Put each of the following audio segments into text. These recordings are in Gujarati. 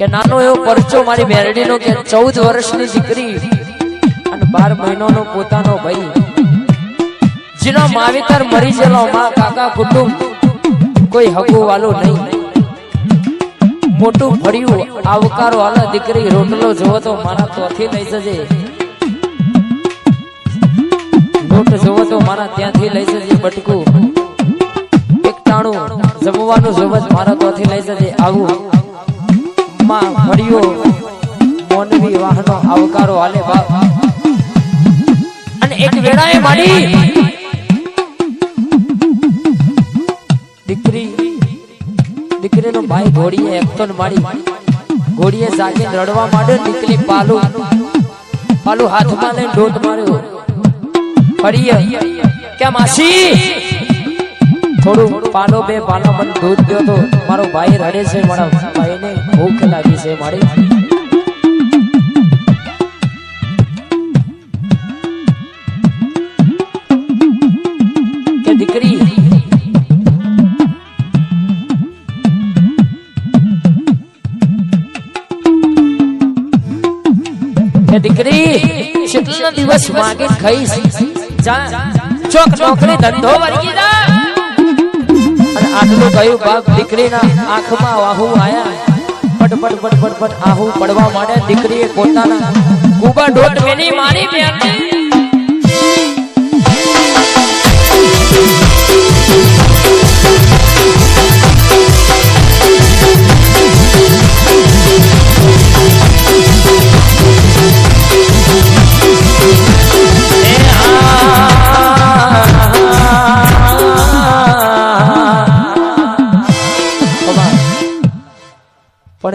કે નાનો એવો પરચો મારી મેરડીનો કે ચૌદ વર્ષની દીકરી અને બાર મહિનાનો પોતાનો ભાઈ. જેનો માવિતર મરી ગયેલો માં, કાકા, કુટુંબ, કોઈ હગું વાલો નહીં. મોટું ફળ્યું આવકારો આલા દીકરી રોટલો જોવો તો મારા ત્યાંથી લઈ જજે. રોટ જોવો તો મારા ત્યાંથી લઈ જજે બટકું. એક ટાણું જમવાનું જોવો મારા ત્યાંથી લઈ જજે. આવું માં મળ્યો, મોનવી વાહનો આવકારો હાલે બાપ. અને એક વેળાએ માડી દીકરી, દીકરીનો ભાઈ ઘોડીએ એકતો માડી ઘોડીએ જાગીને રડવા માંડ્યો નીકળી પાલુ પાલુ હાથમાં લઈને ડોટ માર્યો. ફરીએ કે માસી? થોડું પાલો બે પાલો મને દૂધ દ્યો તો મારો ભાઈ રડે છે મારા ભૂખ લાગી છે મારી કે દીકરી કે દીકરી કેટલા દિવસ માગે ખાઈશ. ચોક નોકરી ધંધો વર્ગી જા. આટલું કહ્યું બાપ દીકરીના આંખમાં વાહુ આયા. પટ પટ પટ આહુ પડવા માટે દીકરીએ પોતાના કુબા ડોટ મેની મારી બેન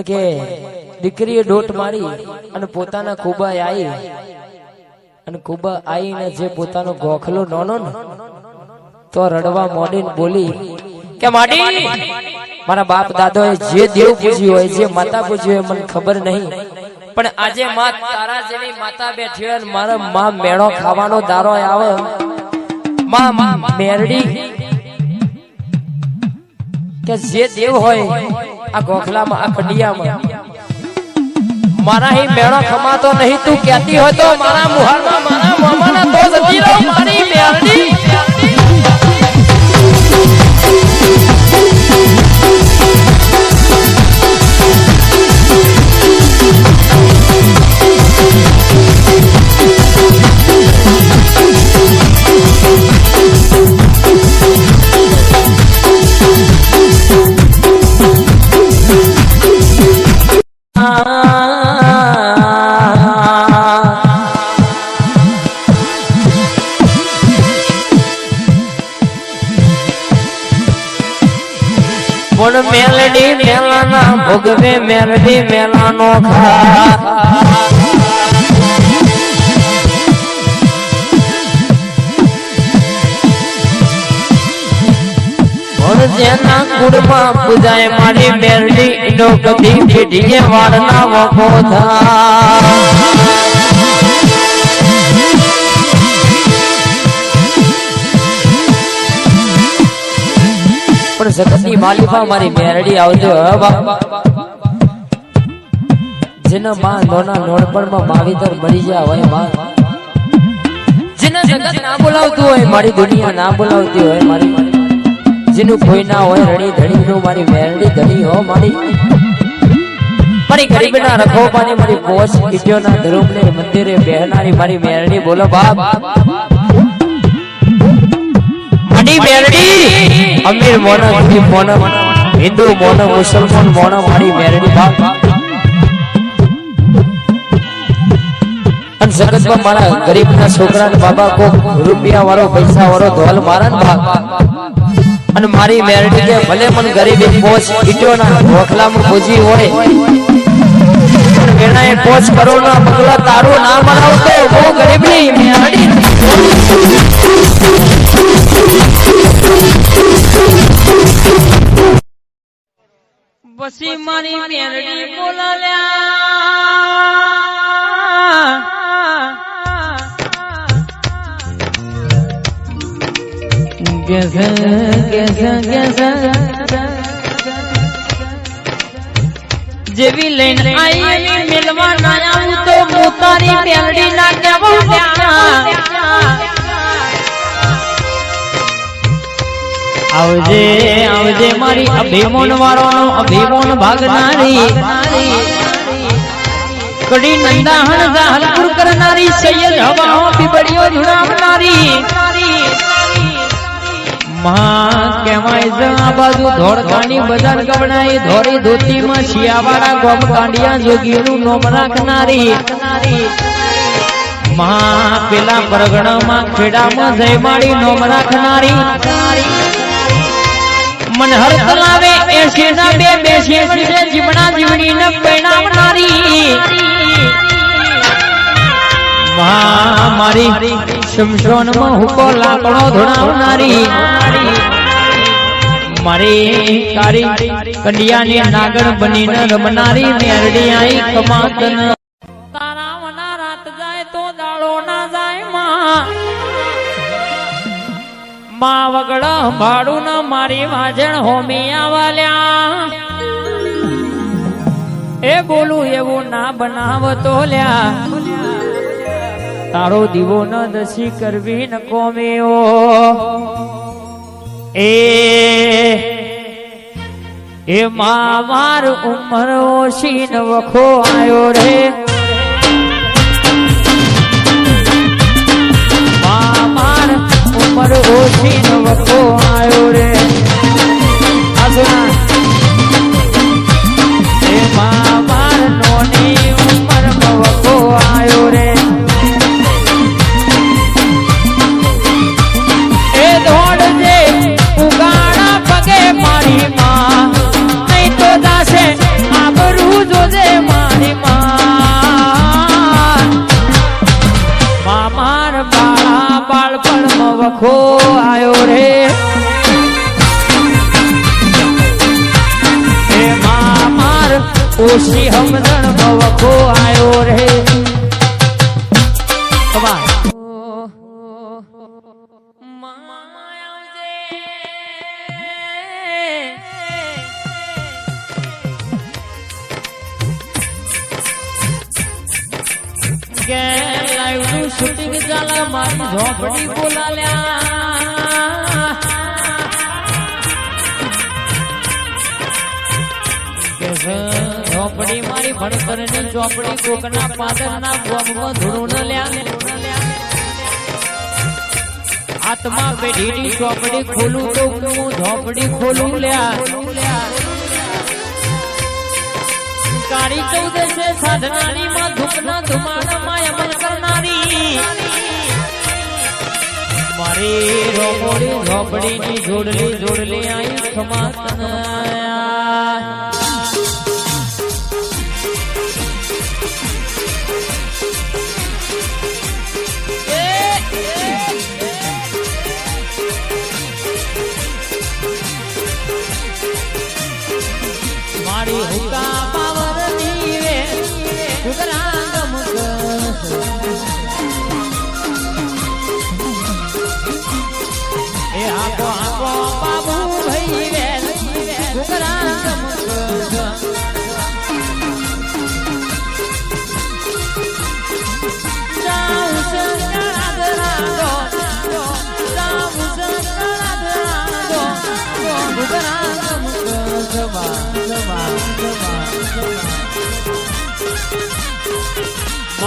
કે દીકરીએ ડોટ મારી અને પોતાના કુબા આવી અને ખૂબા આવીને જે પોતાનો ગોખલો નોનો ને, તો રડવા મોડીને બોલી, કે માડી, મારા બાપ દાદોએ જે દેવ પૂજ્યું હોય, જે માતા પૂજ્યું હોય, મને ખબર નહીં. પણ આજે માં તારા જેવી માતા બેઠી હોય મારા માં મેળો ખાવાનો દારો આવે. માં મેરડી કે જે દેવ હોય આ ગોખલામાં, આ ખંડિયામાં. મારા હી મેણો ખમાતો નહીં, તું કહેતી હોય તો મારા મુહારમાં મારા મોમાના તો જતી મારી મેરડી પણ મેલડી મેલાના ભોગવે મેલડી મેલાનો ખા જેના કુળમાં પૂજાય મારી મેરડી કદી પીઢીએ વાળના વખો જગતની માલિકા મારી મેરડી આવજો જેના માં નોના નોડપણમાં માવીતર મરી ગયા હોયમાં જેના જગત ના બોલાવતું હોય, મારી દુનિયા ના બોલાવતી હોય, મારી જેનું કોઈ ના હોય રડી ધડી નું મારી મેરડી ધડી હો મારી. મારી ગરીબના રખોપાની મારી પોસ કીટીઓના ધરૂમને, મંદિરે બહેનારી મારી મેરડી, બોલો બાપ. મારી મેરડી. અમીર મોના ગરીબ મોના. હિન્દુ મોના, મુસલમાન મોના મારી મેરડી બાપ. અને જગતમાં મારા ગરીબના છોકરાને બાબા કો રૂપિયા વાળો, પૈસા વાળો, ધોલ મારા ને ભાગ અને મારી મેરડી કે ભલે મન ગરીબી પોચ ઈટોના વખલામાં પૂજી હોય. એના પોચ કરોડના પગલા તારું ના મનાવતો બહુ ગરીબની મેરડી. પછી મારી મેરડી બોલાલ્યા જેવી લઈને ના આવું તો હું તારી મેલડી ના કહેવું આવજે આવજે મારી અભિમોન વાળો અભિમોન ભાગનારી. કડી નંદાહણ જાહલપુર કરનારી, સૈયદ હવાઓ બીબડીઓ ધુણાવનારી માં કહેવાય છે આ ધોતીમાં શિયાવાળા ગોમ કાંડિયા નોમ રાખનારી. માં પેલા પરગણામાં ખેડામાં જયમાળી નોમ રાખનારી. મનહર તલાવે એસી ના બે બેસી છે જીવણા જીવડી ને પૈણાવનારી માં મારી શમશોનમાં હુકો લાકડો ધોણાવનારી મારી કારી કંડિયાની નાગણ બનીને રમનારી મેરડી આઈ કમાતન માં વગડ ભાડું ન મારી વાજણ હોમી આવાલ્યા. એ બોલું એવું ના બનાવતો લ્યા. તારો દીવો ન દસી કરવી ન કોમ્યો એ એ માં માર ઉમર ઓછી ન વખો આયો રે. ઉમર ઓછી ન વખો આયો રે. આગના એ માં માર નોની ઉમર વખો ઓછી હમદણ ભવખો આયો રે. શૂટિંગ ચાલે મારી ઝોપડી બોલાલ્યા. કે છે, ઝોપડી મારી ભણતરની ઝોપડી કોકના પાદરના ગોમમાં ધૂળું ન લ્યા. હાથમાં પેઢીની ચોપડી ખોલું તો હું ઝોપડી ખોલું લ્યા. કાળી ચૌદશે સાધનારી માં ધૂપના ધુમાડામાં અમલ કરનારી. મારી રોમોડી ઝોપડીની જોડલી જોડલી આઈ ખમાતન એ આપો આપો બાબુ ભાઈ રે ઘૂઘરા ગમક જાઉં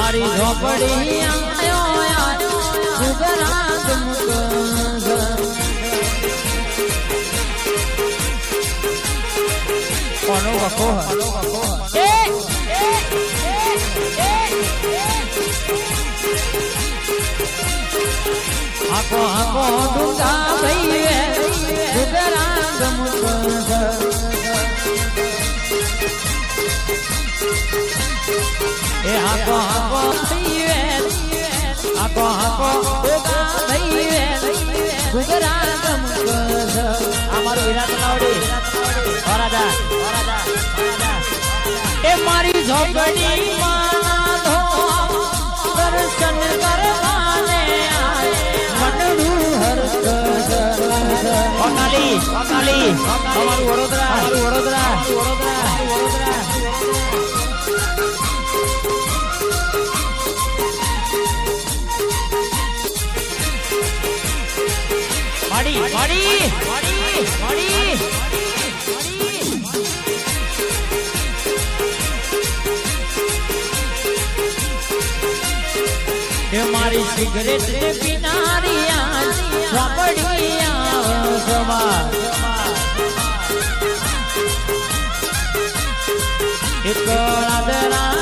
મારી ઝોપડી આયો ગમક કોનો વખો ભઈએ આખો વિરાટ લાવડી વરાદા વરાદા એ મારી ઝોપડી દર્શન વડોદરા વડોદરા વડોદરા વડોદરા એ મારી સિગરેટ ને પીનારિયા સમા એક આદરા